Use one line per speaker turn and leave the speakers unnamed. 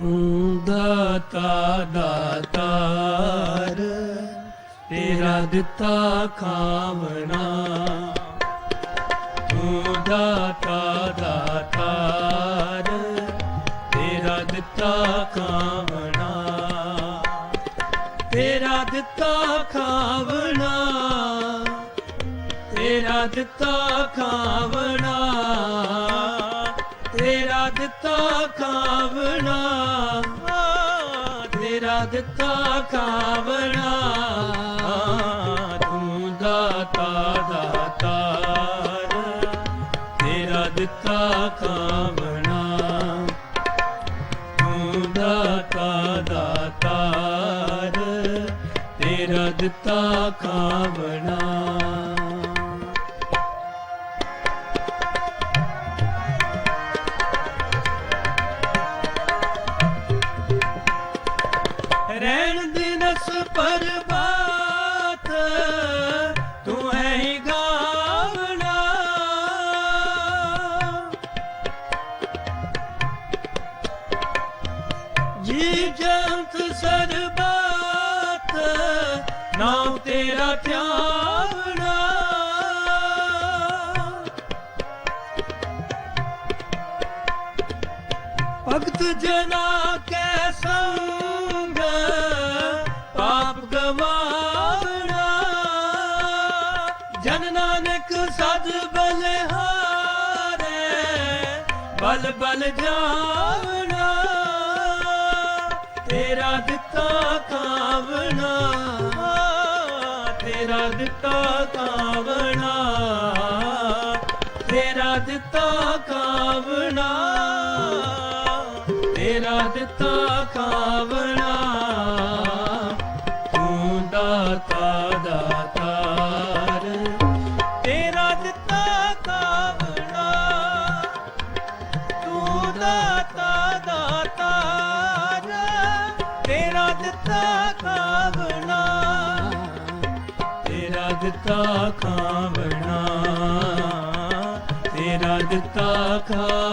ਤੂੰ ਦਾਤਾ ਦਾਤਾਰ, ਤੇਰਾ ਦਿੱਤਾ ਖਾਵਣਾ ਤੂੰ ਦਾਤਾ ਦਾਤਾਰ, ਤੇਰਾ ਦਿੱਤਾ ਖਾਵਣਾ ਤੇਰਾ ਦਿੱਤਾ ਖਾਵਣਾ ਤੇਰਾ ਦਿੱਤਾ ਖਾਵਣਾ ਦਿੱਤਾ ਖਾਵਣਾ ਤੇਰਾ ਦਿੱਤਾ ਖਾਵਣਾ ਤੂੰ ਦਾਤਾ ਦਾਤਾਰ ਤੇਰਾ ਦਿੱਤਾ ਖਾਵਣਾ ਤੂੰ ਦਾਤਾ ਦਾਤਾਰ ਤੇਰਾ ਦਿੱਤਾ ਖਾਵਣਾ ਪਰਬਾਤ ਤੂੰ ਹੈ ਹੀ ਗਾਵਣਾ। ਜੀ ਜੰਤ ਸਰਬਾਤ, ਨਾਮ ਤੇਰਾ ਧਿਆਵਣਾ। ਭਗਤ ਜਨਾ ਕੈ ਸੰਗ ਪਾਪ ਗਵਾਵਣਾ। ਜਨ ਨਾਨਕ ਸਦ ਬਲਿਹਾਰੇ ਬਲ ਬਲ ਜਾਵਣਾ। ਤੇਰਾ ਦਿੱਤਾ ਕਾਵਣਾ, ਤੇਰਾ ਦਿੱਤਾ ਕਾਵਣਾ। ਤੇਰਾ ਦਿੱਤਾ ਕਾਵਣਾ, ਤੇਰਾ ਦਿੱਤਾ ਕਾਵਣਾ। ਤੂੰ ਦਾਤਾ ਤੇਰਾ ਦਿੱਤਾ ਕਾਵਣਾ ਤੇਰਾ ਦਿੱਤਾ ਖਾਵਣਾ ਤੇਰਾ ਦਿੱਤਾ ਖਾਵਣਾ